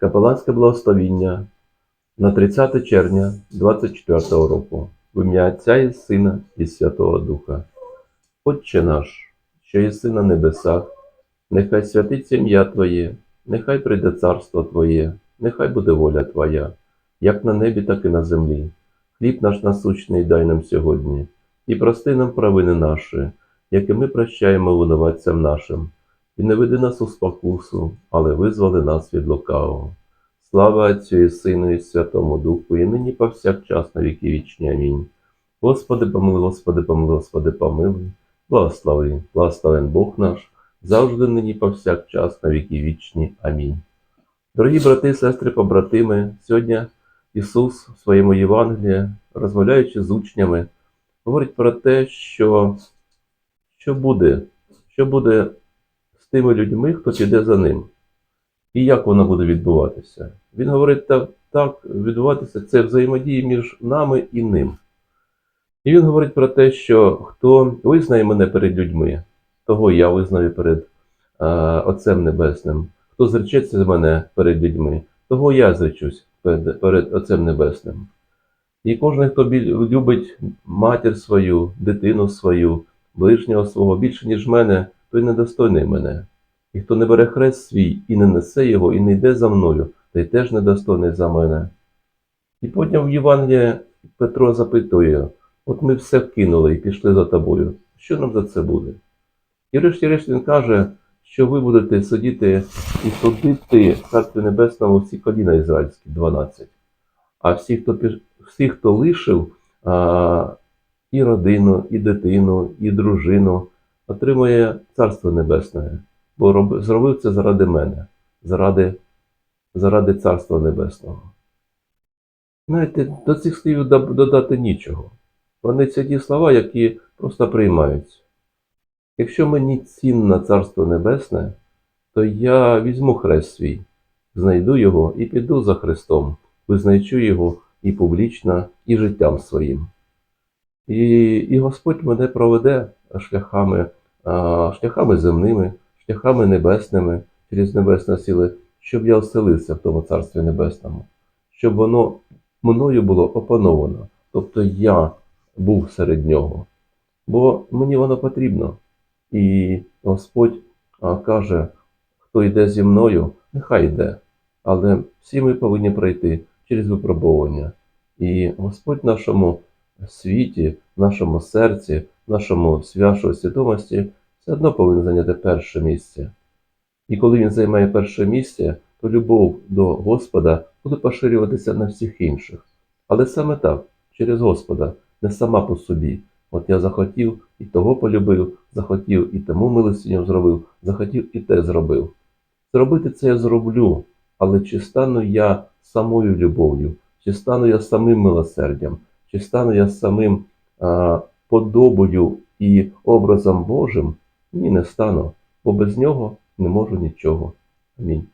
Капеланське благословіння на 30 червня 24 року в ім'я Отця і Сина і Святого Духа. Отче наш, що єси на небесах, нехай святиться ім'я Твоє, нехай прийде царство Твоє, нехай буде воля Твоя, як на небі, так і на землі. Хліб наш насущний дай нам сьогодні, і прости нам провини наші, як і ми прощаємо винуватцям нашим. І не веди нас у спокусу, але визволи нас від лукавого. Слава Отцю і Сину і Святому Духу, і нині повсякчас на віки вічні. Амінь. Господи, помилуй, Господи, помилуй, Господи, помилуй, благослови, благословен Бог наш, завжди нині повсякчас на віки вічні. Амінь. Дорогі брати сестри, побратими, сьогодні Ісус в своєму Євангелії, розмовляючи з учнями, говорить про те, що, що буде, що буде тими людьми, хто піде за ним. І як воно буде відбуватися? Він говорить, так, так відбуватися це взаємодія між нами і ним. І він говорить про те, що хто визнає мене перед людьми, того я визнаю перед е, Отцем Небесним. Хто зречеться з мене перед людьми, того я зречусь перед, перед Отцем Небесним. І кожен, хто любить матір свою, дитину свою, ближнього свого більше, ніж мене, той недостойний мене. І хто не бере хрест свій і не несе його, і не йде за мною, той теж недостойний за мене. І потім в Євангелії Петро запитує: от ми все вкинули і пішли за тобою. Що нам за це буде? І врешті-решт він каже, що ви будете сидіти і судити в Царстві Небесному всі коліна ізраїльські, 12. А всі, хто, всі, хто лишив а, і родину, і дитину, і дружину, отримує Царство Небесне бо роб- зробив це заради мене, заради, заради Царства Небесного. Знаєте, до цих слів да- додати нічого. Вони це ті слова, які просто приймаються. Якщо мені цінне Царство Небесне, то я візьму хрест свій, знайду його і піду за Христом, визначу його і публічно, і життям своїм. І, і Господь мене проведе шляхами, шляхами земними, шляхами небесними, через небесні сили, щоб я оселився в тому Царстві Небесному, щоб воно мною було опановано, тобто я був серед нього. Бо мені воно потрібно. І Господь каже, хто йде зі мною, нехай йде. Але всі ми повинні пройти через випробовування. І Господь в нашому світі, в нашому серці, нашому свяшої свідомості все одно повинен зайняти перше місце. І коли він займає перше місце, то любов до Господа буде поширюватися на всіх інших. Але саме так, через Господа, не сама по собі. От я захотів і того полюбив, захотів і тому милостиню зробив, захотів і те зробив. Зробити це я зроблю, але чи стану я самою любов'ю, чи стану я самим милосердям, чи стану я самим а, подобою і образом Божим, ні, не стану, бо без нього не можу нічого. Амінь.